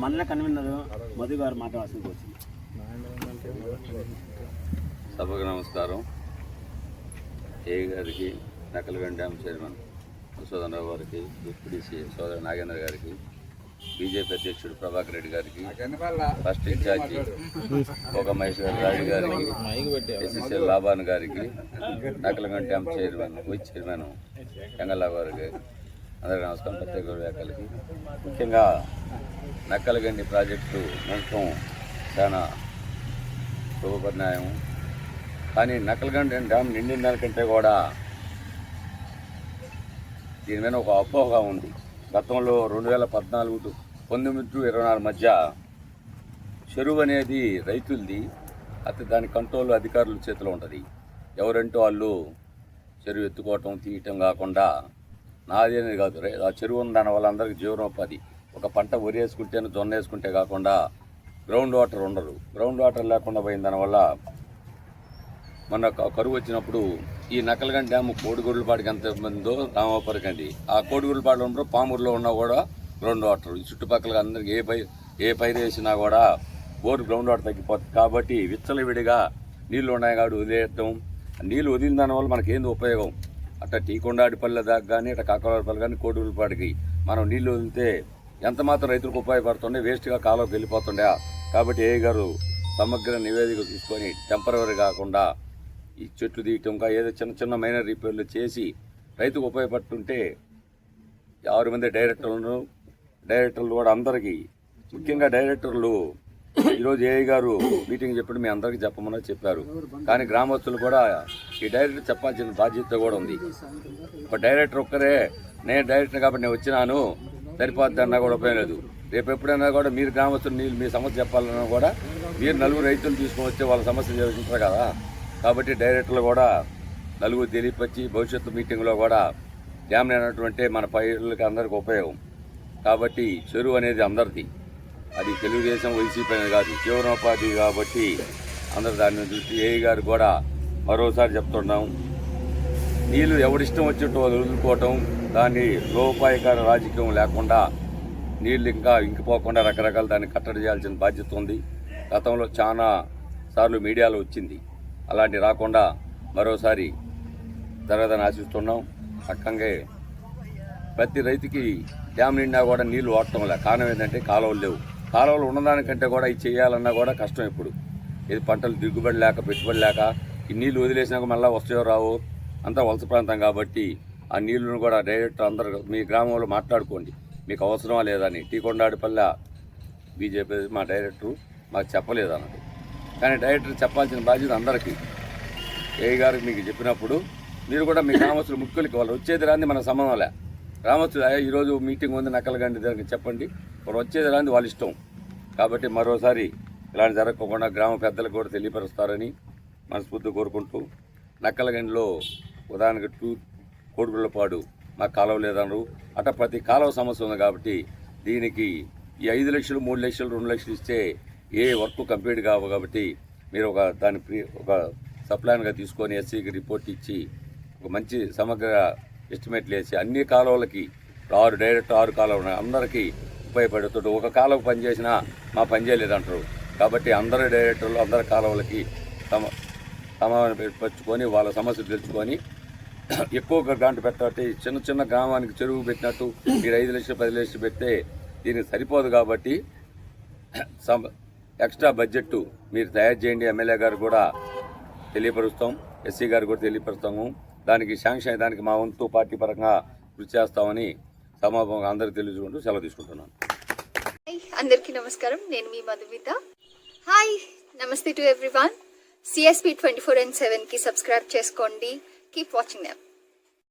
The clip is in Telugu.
మళ్ళీ కన్వీనర్ మధు గారు మాట్లాడాల్సింది వచ్చింది సభకు నమస్కారం. ఏ గారికి నకలగండి డ్యామ్ చైర్మన్ మధుసూదన్ రావు గారికి డిప్యూటీసీ సోదరు నాగేంద్ర గారికి బీజేపీ అధ్యక్షుడు ప్రభాకర్ రెడ్డి గారికి ఫస్ట్ ఇన్ఛార్జి ఒక మహేశ్వర్ రాజు గారికి ఎస్ఎస్ఎల్ లాభాన్ గారికి Nakkalagandi dam chairman vice chairman ఎంగల్లా గారికి అందరికీ నమస్కారం ప్రత్యేక వ్యాఖ్యలకి ముఖ్యంగా నక్కలగండి ప్రాజెక్టు మొత్తం చాలా శుభపరిణాయం కానీ నక్కలగండి డ్యామ్ నిండిన దానికంటే కూడా దీని మీద ఒక అపోహగా ఉంది. గతంలో రెండు వేల పద్నాలుగు టు పంతొమ్మిది టు ఇరవై నాలుగు మధ్య చెరువు అనేది రైతులది అయితే దాని కంట్రోల్ అధికారుల చేతిలో ఉంటుంది. ఎవరంటూ వాళ్ళు చెరువు ఎత్తుకోవటం తీయటం కాకుండా నాది అనేది కాదు రే- ఆ చెరువు ఉన్న దాని వల్ల అందరికి జీవనోపాధి. ఒక పంట వరి వేసుకుంటేనే జొన్న వేసుకుంటే కాకుండా గ్రౌండ్ వాటర్ ఉండదు. గ్రౌండ్ వాటర్ లేకుండా పోయిన దానివల్ల మన కరువు వచ్చినప్పుడు ఈ నకలగండి డ్యాము కోడిగుడ్లపాడికి ఎంత మందో రామాపురకండి ఆ కోడిగుడ్లపాడు ఉండరు పామూరులో ఉన్నా కూడా గ్రౌండ్ వాటర్ ఈ చుట్టుపక్కల అందరికి ఏ పై ఏ పైరు వేసినా కూడా బోర్ గ్రౌండ్ వాటర్ తగ్గిపోతుంది. కాబట్టి విచ్చలవిడిగా నీళ్ళు ఉన్నాయి కాబట్టి వదిలేయటం. నీళ్ళు వదిలిన దానివల్ల మనకి ఏంది ఉపయోగం? అట్లా టీకొండాడిపల్లె దాకా కానీ అట్లా కాకవాడిపల్లి కానీ కోడిగుడ్లపాడికి మనం నీళ్ళు వదిలితే ఎంత మాత్రం రైతులకు ఉపయోగపడుతుండే వేస్ట్గా కాలువకి వెళ్ళిపోతుండే. కాబట్టి ఏ గారు సమగ్ర నివేదిక తీసుకొని టెంపరవరీ కాకుండా ఈ చెట్లు తీయటం ఇంకా ఏదో చిన్న చిన్న మైనర్ రిపేర్లు చేసి రైతుకు ఉపయోగపడుతుంటే ఆరు మంది డైరెక్టర్లను డైరెక్టర్లు కూడా అందరికీ ముఖ్యంగా డైరెక్టర్లు ఈరోజు ఏఐ గారు మీటింగ్ చెప్పడం మీ అందరికీ చెప్పమని చెప్పారు. కానీ గ్రామస్తులు కూడా ఈ డైరెక్టర్ చెప్పాల్సిన బాధ్యత కూడా ఉంది. ఒక డైరెక్టర్ ఒక్కరే నేను డైరెక్టర్ కాబట్టి నేను వచ్చినాను సరిపోద్ది అన్నా కూడా ఉపయోగం లేదు. రేపు ఎప్పుడైనా కూడా మీరు గ్రామస్తులు మీరు మీ సమస్య చెప్పాలన్నా కూడా మీరు నలుగురు రైతులు తీసుకొని వచ్చే వాళ్ళ సమస్య చేస్తుంటారు కదా. కాబట్టి డైరెక్టర్లు కూడా నలుగురు తెలియపచ్చి భవిష్యత్తు మీటింగ్లో కూడా డ్యామ్ అనేటువంటి మన పైరులకి అందరికీ ఉపయోగం. కాబట్టి చెరువు అనేది అందరిది. అది తెలుగుదేశం వైసీపీ అనేది కాదు జీవనోపాధి కాబట్టి అందరు దాన్ని చూసి ఏఐ గారు కూడా మరోసారి చెప్తున్నాం. నీళ్ళు ఎవరిష్టం వచ్చినట్టు వదులుకోవటం దాన్ని లోపాయకార రాజకీయం లేకుండా నీళ్ళు ఇంకా ఇంకిపోకుండా రకరకాల దాన్ని కట్టడి చేయాల్సిన బాధ్యత ఉంది. గతంలో చాలా సార్లు మీడియాలో వచ్చింది. అలాంటి రాకుండా మరోసారి జరగదని ఆశిస్తున్నాం. చక్కగా ప్రతి రైతుకి డ్యామ్ నిండా కూడా నీళ్ళు వాడటం లే కారణం ఏంటంటే కాలువలు లేవు. కాలువలు ఉన్నదానికంటే కూడా ఇది చేయాలన్నా కూడా కష్టం ఇప్పుడు ఇది పంటలు దిగుబడి లేక పెట్టుబడి లేక ఈ నీళ్ళు వదిలేసినాక మళ్ళీ వస్తాయో రావు అంతా వలస ప్రాంతం కాబట్టి ఆ నీళ్ళను కూడా డైరెక్ట్ అందరు మీ గ్రామంలో మాట్లాడుకోండి. మీకు అవసరమా లేదని టీ టీకొండాడిపల్లె బీజేపీ మా డైరెక్టరు మాకు చెప్పలేదు అన్నది కానీ డైరెక్టర్ చెప్పాల్సిన బాధ్యత అందరికీ. ఏ గారికి మీకు చెప్పినప్పుడు మీరు కూడా మీ గ్రామస్తులు ముఖ్యులకి వాళ్ళు వచ్చేది రాని మన సంబంధంలే గ్రామస్తులు "అయ్యా, ఈరోజు మీటింగ్ ఉంది నక్కలగండి దానికి చెప్పండి. వాళ్ళు వచ్చేది రాంది వాళ్ళ ఇష్టం. కాబట్టి మరోసారి ఇలాంటి జరగకుండా గ్రామ పెద్దలకు కూడా తెలియపరుస్తారని మనస్ఫూర్తి కోరుకుంటూ నక్కలగండిలో ఉదాహరణకు టూ కోడుగుళ్ళపాడు మాకు కాలువ లేదన్నారు. అట్ట ప్రతి కాలువ సమస్య ఉంది కాబట్టి దీనికి ఈ ఐదు లక్షలు మూడు లక్షలు రెండు లక్షలు ఇస్తే ఏ వర్క్ కంప్లీట్ కావు కాబట్టి మీరు ఒక దాని ప్రి- ఒక సప్లాన్గా తీసుకొని ఎస్సీకి రిపోర్ట్ ఇచ్చి ఒక మంచి సమగ్ర ఎస్టిమేట్లు వేసి అన్ని కాలువలకి ఆరు డైరెక్ట్ ఆరు కాలువలు ఉన్నాయి. అందరికీ ఉపయోగపడుతుంది ఒక కాలం పని చేసినా మా పని చేయలేదంటారు. కాబట్టి అందరి డైరెక్టర్లు అందరి కాలువలకి సమ సమావేశపరుచుకొని వాళ్ళ సమస్యలు తెలుసుకొని ఎక్కువ గ్రాంట్ పెట్టాలి చిన్న చిన్న గ్రామానికి చెరువు పెట్టినట్టు మీరు ఐదు లక్షలు పది లక్షలు పెడితే దీనికి సరిపోదు కాబట్టి సమ ఎక్స్ట్రా బడ్జెట్ మీరు తయారు చేయండి. ఎమ్మెల్యే గారు కూడా తెలియపరుస్తాం. ఎస్సీ గారు కూడా తెలియపరుస్తాము. దానికి శాంక్షన్ దానికి మా వంతు పార్టీ పరంగా కృషి చేస్తామని సమాపంగా అందరికి తెలుసుకుంటూ సెలవు తీసుకుంటున్నాను. అందరికీ నమస్కారం. నేను మీ Madhumitha. Hi namaste to everyone. CSP twenty four and సెవెన్కి సబ్స్క్రైబ్ చేసుకోండి. Keep watching them